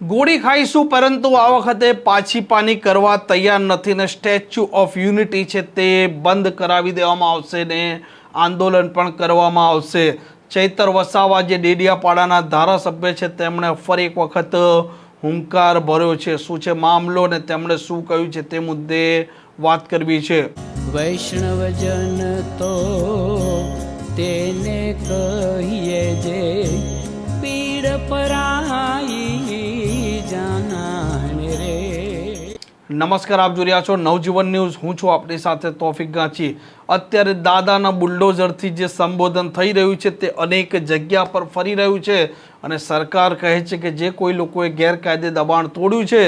ગોળી ખાઈશું, પરંતુ આ વખતે પાછી પાની કરવા તૈયાર નથી ને સ્ટેચ્યુ ઓફ યુનિટી છે તે બંધ કરાવી દેવામાં આવશે ને આંદોલન પણ કરવામાં આવશે. ચૈતર વસાવા જે ડેડિયાપાડાના ધારાસભ્ય છે, તેમણે ફરી એક વખત હુંકાર ભર્યો છે. શું છે મામલો ને તેમણે શું કહ્યું છે તે મુદ્દે વાત કરવી છે. વૈષ્ણવજન તો તેને કહીએ નમસ્કાર, આપ જોઈ રહ્યા છો નવજીવન ન્યૂઝ. હું છું આપણી સાથે તોફિક ગાંચી. અત્યારે દાદાના બુલડોઝરથી જે સંબોધન થઈ રહ્યું છે તે અનેક જગ્યા પર ફરી રહ્યું છે અને સરકાર કહે છે કે જે કોઈ લોકોએ ગેરકાયદે દબાણ તોડ્યું છે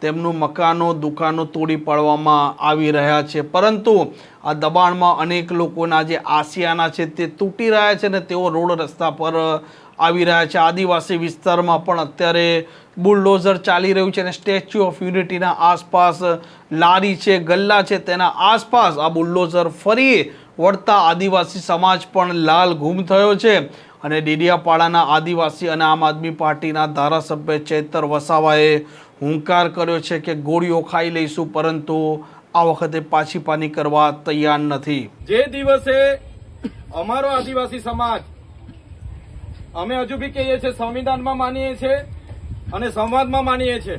તેમનું મકાનો, દુકાનો તોડી પાડવામાં આવી રહ્યા છે. પરંતુ આ દબાણમાં અનેક લોકોના જે આસિયાના છે તે તૂટી રહ્યા છે ને તેઓ રોડ રસ્તા પર આવી રહ્યા છે. આદિવાસી વિસ્તારમાં પણ અત્યારે બુલડોઝર ચાલી રહ્યું છે અને સ્ટેચ્યુ ઓફ યુનિટીના આસપાસ લારી છે, ગલ્લા છે. તેના આસપાસ આ બુલડોઝર ફરી વળતા આદિવાસી સમાજ પણ લાલ ગુમ થયો છે અને ડેડિયાપાડાના આદિવાસી અને આમ આદમી પાર્ટીના ધારાસભ્ય ચેતર વસાવાએ હુંકાર કર્યો છે કે ગોળીઓ ખાઈ લઈશું, પરંતુ આ વખતે પાછી પાની કરવા તૈયાર નથી. જે દિવસે અમારો આદિવાસી સમાજ અમે હજુ બી કહીએ છીએ સંવિધાનમાં માનીએ છીએ અને સંવાદમાં માનીએ છીએ.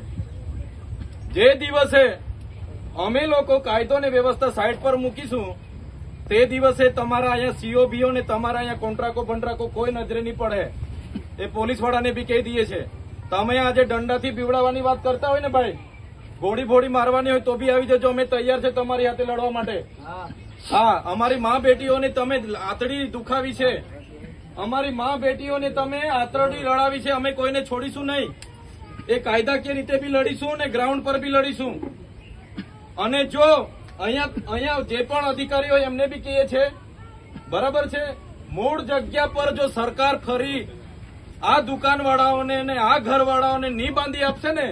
જે દિવસે અમે લોકો કાયદો ને વ્યવસ્થા સાઈડ પર મૂકીશું તે દિવસે તમારા અહીંયા સીઓબીઓ ને તમારા અહીંયા કોન્ટ્રાકો બંટ્રાકો કોઈ નજરે નહીં પડે. એ પોલીસ વાળાને બી કહી દઈએ છે તમે આજે દંડાથી પીવડાવવાની વાત કરતા હોય ને ભાઈ ગોળી ફોડી મારવાની હોય તો બી આવી જજો અમે તૈયાર છે તમારી હાથે લડવા માટે. હા અમારી મા બેટીઓને તમે આતડી દુખાવી છે. અમારી મા બેટીઓને તમે આતરડી લડાવી છે અમે કોઈને છોડીશું નહીં. એ કાયદાકીય રીતે બી લડીશું ને ગ્રાઉન્ડ પર બી લડીશું. અને જો અહીંયા અહીંયા જે પણ અધિકારીઓ એમને બી કહીએ છે બરાબર છે? મૂળ જગ્યા પર જો સરકાર ફરી આ દુકાનવાળાઓને ને આ ઘરવાળાઓને નહીં બાંધી આપશે ને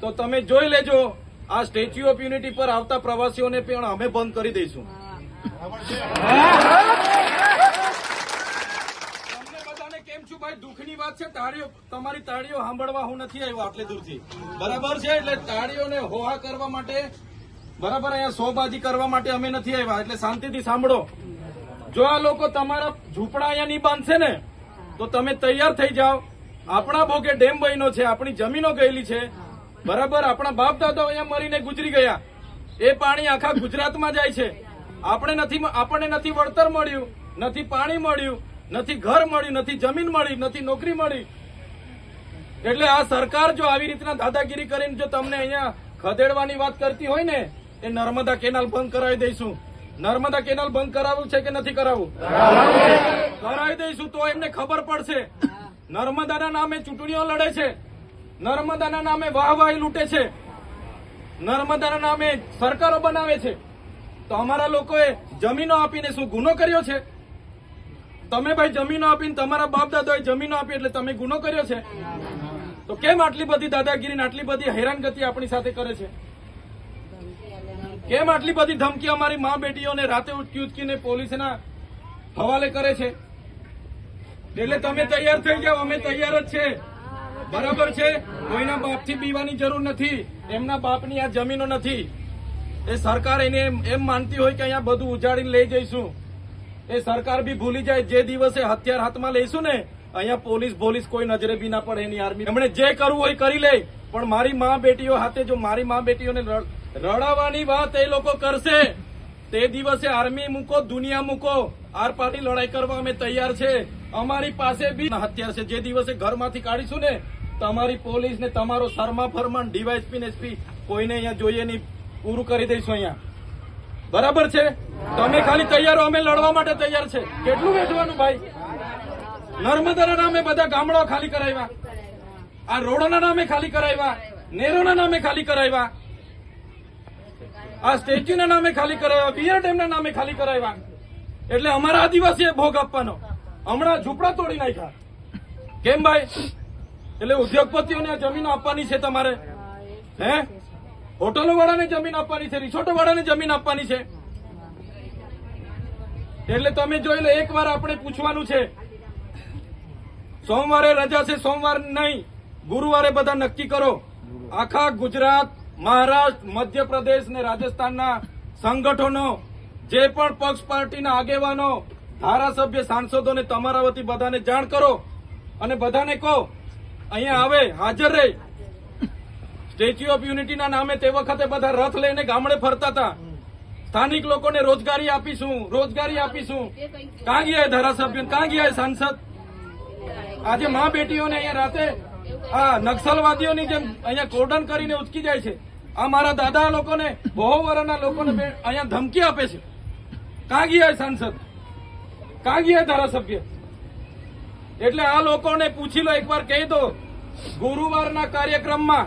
તો તમે જોઈ લેજો આ સ્ટેચ્યુ ઓફ યુનિટી પર આવતા પ્રવાસીઓને પણ અમે બંધ કરી દઈશું તમને બધાને કેમ છું દુઃખની વાત છે, તાળીઓ તમારી તાળીઓ સાંભળવા હું નથી આવ્યો આટલે દૂરથી. બરાબર છે? એટલે તાળીઓને હોહા કરવા માટે બરાબર, અહીંયા સોબાજી કરવા માટે અમે નથી આવ્યા. એટલે શાંતિથી સાંભળો. જો આ લોકો તમારા ઝૂંપડા અહીંયા નહીં બાંધશે ને, તો તમે તૈયાર થઈ જાઓ. આપણા ભોગે ડેમ બન્યો છે, આપણી જમીનો ગયેલી છે. બરાબર, આપણા બાપ દાદાઓ અહીંયા મરીને ગુજરી ગયા. એ પાણી આખા ગુજરાતમાં જાય છે. આપણે નથી આપણને નથી વળતર મળ્યું, નથી પાણી મળ્યું. નથી ઘર મળ્યું નથી જમીન મળી, નથી નોકરી મળી. એટલે આ સરકાર જો આવી રીતના દાદાગીરી કરીને જો તમને અહીંયા ખદેડવાની વાત કરતી હોય ને, એ નર્મદા કેનાલ બંધ કરાવી દઈશું. નર્મદા કેનાલ બંધ કરાવવું છે કે નથી કરાવવું? કરાવી દઈશું, તો એમને ખબર પડશે. નર્મદાના નામે ચૂંટણીઓ લડે છે. નર્મદાના નામે વાહવાહી લૂંટે છે. નર્મદાના નામે સરકારો બનાવે છે. તો અમારા લોકોએ જમીનો આપીને શું ગુનો કર્યો છે? તમે ભાઈ જમીનો આપીને તમારા બાપ દાદાએ જમીનો આપી એટલે તમે ગુનો કર્યો છે? તો કેમ આટલી બધી દાદાગીરી આટલી બધી હેરાનગતિ આપણી સાથે કરે છે? કેમ આટલી બધી ધમકી અમારી મા બેટીઓને રાતે ઉચકી ઉચકીને પોલીસના હવાલે કરે છે? એટલે તમે તૈયાર થઈ જાઓ, અમે તૈયાર જ છે. બરાબર છે? કોઈના બાપથી બીવાની જરૂર નથી. એમના બાપની આ જમીનો નથી. એ સરકાર એને એમ માનતી હોય કે અહીંયા બધું ઉજાડીને લઈ જઈશું. એ સરકાર બી ભૂલી જાય, જે દિવસે હથિયાર હાથમાં લઈશું ને, અહીંયા પોલીસ પોલીસ કોઈ નજરે બી ના પડે એની આર્મી. એમણે જે કરવું હોય કરી લે, પણ મારી મા બેટીઓ હાથે જો મારી મા બેટીઓને રડ- રડાવવાની વાત એ લોકો કરશે. તે દિવસે આર્મી મૂકો, દુનિયા મૂકો, આર પાર્ટી લડાઈ કરવા અમે તૈયાર છે. અમારી પાસે બી હથિયાર છે. જે દિવસે ઘરમાંથી કાઢીશું ને, તમારી પોલીસ ને તમારો શર્મા ફરમાન, ડીવાયસપી ને એસપી, કોઈને અહીંયા જોઈએ નહીં. પૂરું કરી દઈશું અહીંયા. બરાબર છે? તમે ખાલી તૈયાર, અમે લડવા માટે તૈયાર છે. કેટલું વેચવાનું ભાઈ? નર્મદાના નામે બધા ગામડાઓ ખાલી કરાવ્યા. આ રોડોના નામે ખાલી કરાવ્યા. નેરોના નામે ખાલી કરાવ્યા. આ સ્ટેચ્યુના નામે ખાલી કરાવ્યા. બિયર ડેમના નામે ખાલી કરાવ્યા. એટલે અમારા આદિવાસીએ ભોગ આપવાનો. હમણાં ઝૂંપડા તોડી નાખ્યા. કેમ ભાઈ? એટલે ઉદ્યોગપતિઓને આ જમીનો આપવાની છે તમારે. હે? હોટલો વાળાને જમીન આપવાની છે રિસોર્ટો વાળાને જમીન આપવાની છે. એટલે તમે જોઈ લો એક વાર આપણે પૂછવાનું છે, સોમવારે રજા છે, સોમવાર નહીં, ગુરુવારે બધા નક્કી કરો. આખા ગુજરાત, મહારાષ્ટ્ર, મધ્યપ્રદેશ ને રાજસ્થાનના સંગઠનો, જે પણ પક્ષ પાર્ટીના આગેવાનો, ધારાસભ્ય સાંસદોને તમારા વતી બધાને જાણ કરો. અને બધાને કહો, અહીંયા આવે, હાજર રહે. સ્ટેચ્યુ ઓફ યુનિટીના નામે તે વખતે બધા રથ લઈને ગામડે ફરતા હતા. સ્થાનિક લોકોને રોજગારી આપીશું રોજગારી આપીશું. કાં ગયા ધારાસભ્ય કાં ગયા સાંસદ? આજે મા બેટીઓને અહીંયા રાતે આ નક્સલવાદીઓની જેમ અહીંયા કોર્ડન કરીને ઉચકી જાય છે. આ મારા દાદા લોકોને, બહુ વર્ષના લોકોને અહીંયા ધમકી આપે છે. કાં ગયા સાંસદ? કાં ગયા ધારાસભ્ય? એટલે આ લોકોને પૂછી લો, એકવાર કહી દો, ગુરુવારના કાર્યક્રમમાં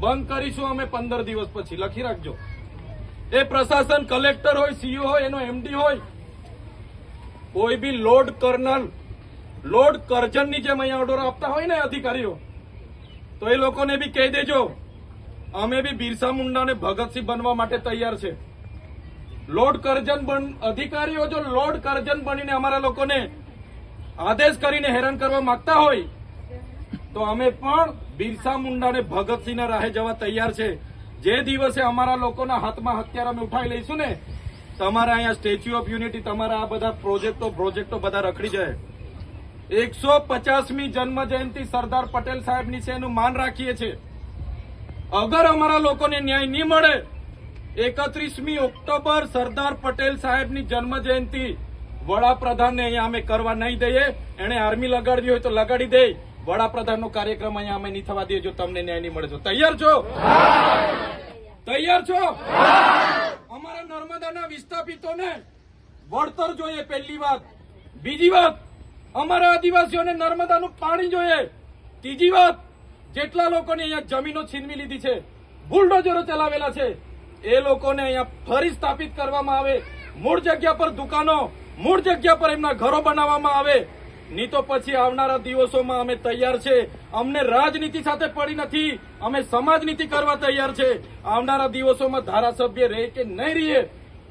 બંધ કરીશું અમે પંદર દિવસ પછી. લખી રાખજો. એ પ્રશાસન કલેક્ટર હોય, સીઓ હોય, એનો એમડી હોય, કોઈ બી લોર્ડ કર્નલ, લોર્ડ કરજનની જેમ અહીંયા ઓર્ડર આપતા હોય ને અધિકારીઓ, તો એ લોકોને બી કહી દેજો, અમે બી બિરસા મુંડાને ભગતસિંહ બનવા માટે તૈયાર છે. લોર્ડ કરજન બન, અધિકારીઓ જો લોર્ડ કરજન બનીને અમારા લોકોને આદેશ કરીને હેરાન કરવા માંગતા હોય તો અમે પણ બિરસા મુંડાને ભગતસિંહના રાહે જવા તૈયાર છે. જે દિવસે અમારા લોકોના હાથમાં હથિયાર અમે ઉઠાવી લઈશું ને, તમારા અહીંયા સ્ટેચ્યુ ઓફ યુનિટી, તમારા આ બધા પ્રોજેક્ટો પ્રોજેક્ટો બધા રખડી જાય. એકસો પચાસમી જન્મ જયંતિ સરદાર પટેલ સાહેબની છે એનું માન રાખીએ છીએ. અગર અમારા લોકોને ન્યાય નહીં મળે, એકત્રીસમી ઓક્ટોબર સરદાર પટેલ સાહેબની જન્મ જયંતિ વડાપ્રધાનને અહીંયા અમે કરવા નહીં દઈએ. એને આર્મી લગાડવી હોય તો લગાડી દે. વડાપ્રધાનનો કાર્યક્રમ અહીંયા અમે નહીં થવા દઈએ જો તમને ન્યાય નહીં મળે તો. તૈયાર છો? તૈયાર છો? અમારા નર્મદાના વિસ્થાપિતોને વળતર જોઈએ પહેલી વાત. બીજી વાત, અમારા આદિવાસીઓને નર્મદાનું પાણી જોઈએ. ત્રીજી વાત, જેટલા લોકોને અહીંયા જમીનો છીનવી લીધી છે, બુલડોઝરો ચલાવેલા છે, એ લોકોને અહીંયા ફરી સ્થાપિત કરવામાં આવે. મૂળ જગ્યા પર દુકાનો, મૂળ જગ્યા પર એમના ઘરો બનાવવામાં આવે. નહીં તો પછી આવનારા દિવસોમાં અમે તૈયાર છે. અમને રાજનીતિ સાથે પડી નથી. અમે સમાજ નીતિ કરવા તૈયાર છે. આવનારા દિવસોમાં ધારાસભ્ય રહે કે નહીં રહીએ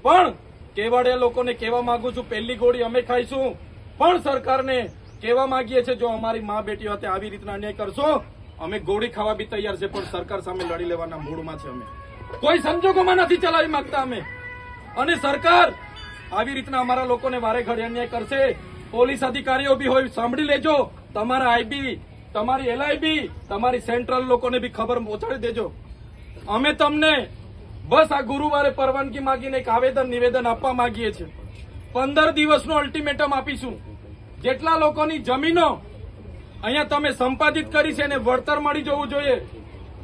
પણ કેવાડિયા લોકોને કહેવા માંગુ છું, પહેલી ગોળી અમે ખાઈશું. પણ સરકારને કહેવા માંગીએ છીએ, જો અમારી મા બેટી સાથે આવી રીતના અન્યાય કરશો, અમે ગોળી ખાવા બી તૈયાર છે, પણ સરકાર સામે લડી લેવાના મૂડમાં છે અમે. કોઈ સંજોગોમાં નથી ચલાવી માંગતા અમે. અને સરકાર આવી રીતના અમારા લોકોને વારે ઘડી અન્યાય કરશે. પોલીસ અધિકારીઓ બી હોય, સાંભળી લેજો. તમારા આઈબી તમારી એલઆઈબી તમારી સેન્ટ્રલ લોકોને બી ખબર પહોંચાડી દેજો. અમે તમને બસ આ ગુરુવારે પરવાનગી માંગીને એક આવેદન, નિવેદન આપવા માંગીએ છીએ. પંદર દિવસનું અલ્ટિમેટમ આપીશું. જેટલા લોકોની જમીનો અહીંયા તમે સંપાદિત કરી છે એને વળતર મળી જવું જોઈએ.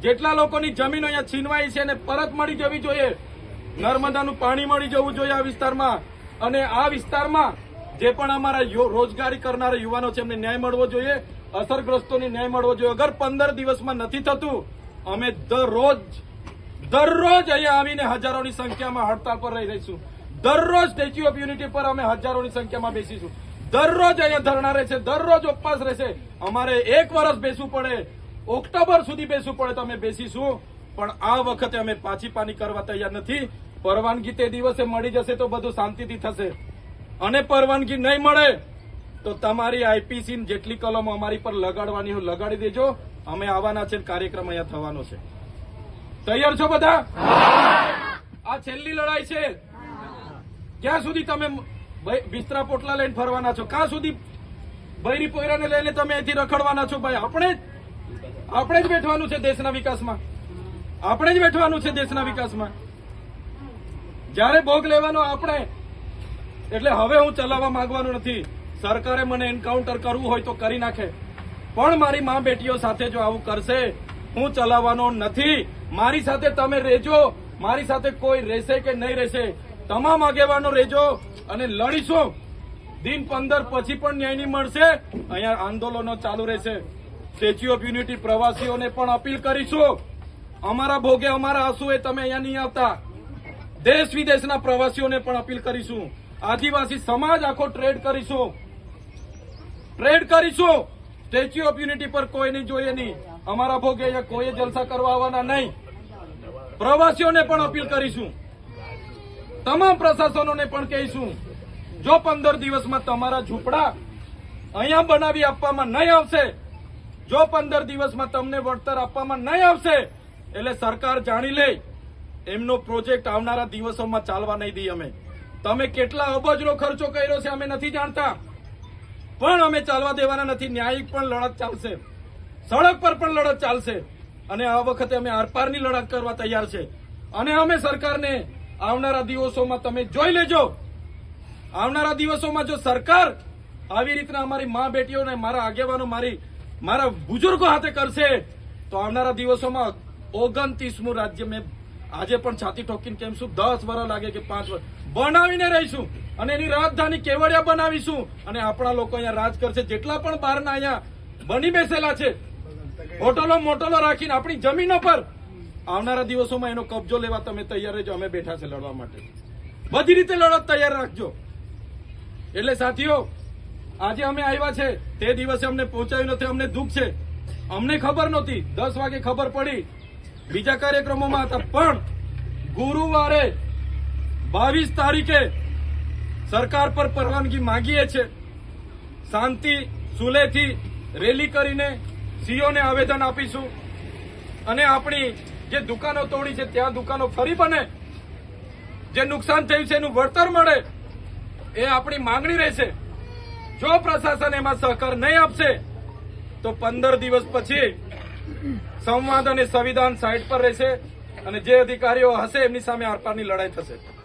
જેટલા લોકોની જમીનો અહીંયા છીનવાઈ છે એને પરત મળી જવી જોઈએ. નર્મદાનું પાણી મળી જવું જોઈએ આ વિસ્તારમાં. અને આ વિસ્તારમાં જે પણ અમારા રોજગારી કરનારા યુવાનો છે, એમને ન્યાય મળવો જોઈએ. અસરગ્રસ્તોને ન્યાય મળવો જોઈએ. અગર પંદર દિવસમાં નથી થતું, અમે દરરોજ દરરોજ અહીંયા આવીને હજારોની સંખ્યામાં હડતાલ પર રહી રહીશું. દરરોજ સ્ટેચ્યુ ઓફ યુનિટી પર અમે હજારોની સંખ્યામાં બેસીશું. દરરોજ અહીંયા ધરણા રહેશે, દરરોજ ઉપવાસ રહેશે. અમારે એક વર્ષ બેસવું પડે. ઓક્ટોબર સુધી બેસવું પડે તો અમે બેસીશું. પણ આ વખતે અમે પાછી પાની કરવા તૈયાર નથી. પરવાનગી તે દિવસે મળી જશે તો બધું શાંતિથી થશે. અને પરવાનગી નહીં મળે, તો તમારી આઈપીસી જેટલી કલમો અમારી પર લગાડવાની હોય લગાડી દેજો. અમે આવવાના છે કાર્યક્રમ અહીંયા થવાનો છે. તૈયાર છો બધા? આ છેલ્લી લડાઈ છે. ક્યાં સુધી તમે બિસ્તરા પોટલા લઈને ફરવાના છો? ક્યાં સુધી બૈરી પોયરાને લઈને તમે અહીંથી રખડવાના છો? ભાઈ, આપણે આપણે જ બેઠવાનું છે દેશના વિકાસમાં. આપણે જ બેઠવાનું છે દેશના વિકાસમાં. જ્યારે ભોગ લેવાનો આપણે એટલે હવે હું ચલાવવા માંગવાનો નથી. સરકારે મને એન્કાઉન્ટર કરવું હોય તો કરી નાખે. પણ મારી મા બેટીઓ સાથે જો આવું કરશે, હું ચલાવવાનો નથી. મારી સાથે તમે રહેજો. મારી સાથે કોઈ રહેશે કે નહીં રહેશે, તમામ આગેવાનો રહેજો અને લડીશું. દિન પંદર પછી પણ ન્યાય નહીં મળશે. અહીંયા આંદોલનો ચાલુ રહેશે. સ્ટેચ્યુ ઓફ યુનિટી પ્રવાસીઓને પણ અપીલ કરીશું. અમારા ભોગે અમારા આંસુએ તમે અહીંયા નહીં આવતા. દેશ વિદેશના પ્રવાસીઓને પણ અપીલ કરીશું. આદિવાસી સમાજ આખો ટ્રેડ કરીશું. ટ્રેડ કરીશું. સ્ટેચ્યુ ઓફ યુનિટી પર કોઈ નહીં જોઈએ નહીં. અમારા ભોગે કોઈ જલસા કરવા આવવાના નહીં. પ્રવાસીઓને પણ અપીલ કરીશું. તમામ પ્રશાસનોને પણ કહીશું. જો પંદર દિવસમાં તમારા ઝૂંપડા અહીંયા બનાવી આપવામાં નહીં આવશે, જો પંદર દિવસમાં તમને વળતર આપવામાં નહીં આવશે, એટલે સરકાર જાણી લે. એમનો પ્રોજેક્ટ આવનારા દિવસોમાં ચાલવા નહીં દઈએ અમે. તમે કેટલા અબજનો ખર્ચો કર્યો છે અમે નથી જાણતા. પણ અમે ચાલવા દેવાના નથી. ન્યાયિક પણ લડત ચાલશે. સડક પર પણ લડત ચાલશે. અને આ વખતે અમે આરપારની લડત કરવા તૈયાર છે. અને અમે સરકારને આવનારા દિવસોમાં તમે જોઈ લેજો. આવનારા દિવસોમાં જો સરકાર આવી રીતના અમારી મા બેટીઓને મારા આગેવાનો, મારી, મારા બુજુર્ગો હાથે કરશે, તો આવનારા દિવસોમાં ઓગણત્રીસમું રાજ્ય મેં આજે પણ છાતી ઠોકીને કેમ શું દસ વર્ષ લાગે કે પાંચ વર્ષ બનાવીને રહીશું. અને એની રાજધાની કેવડિયા બનાવીશું. અને આપણા લોકો અહીંયા રાજ કરશે. જેટલા પણ બહારના અહીંયા બની બેસેલા છે, હોટલો મોટલો રાખીને આપણી જમીનો પર. આવનારા દિવસોમાં એનો કબજો લેવા તમે તૈયાર રહેજો. અમે બેઠા છે લડવા માટે. બધી રીતે લડત તૈયાર રાખજો. એટલે સાથીઓ, આજે અમે આવ્યા છે. તે દિવસે અમને પહોંચાયું નથી. અમને દુઃખ છે. અમને ખબર નહોતી. દસ વાગે ખબર પડી. બીજા કાર્યક્રમોમાં હતા. પણ ગુરુવારે બાવીસ તારીખે સરકાર પર પરવાનગી માંગીએ છે. શાંતિ સુલેથી રેલી કરીને સીઓને આવેદન આપીશું. અને આપણી જે દુકાનો તોડી છે, ત્યાં દુકાનો ફરી બને. જે નુકસાન થયું છે, એનું વળતર મળે, એ આપણી માંગણી રહેશે. જો પ્રશાસન એમાં સહકાર નહીં આપશે, તો પંદર દિવસ પછી સંવાદ અને સંવિધાન સાઈડ પર રહેશે અને જે અધિકારીઓ હશે, એમની સામે આરપારની લડાઈ થશે.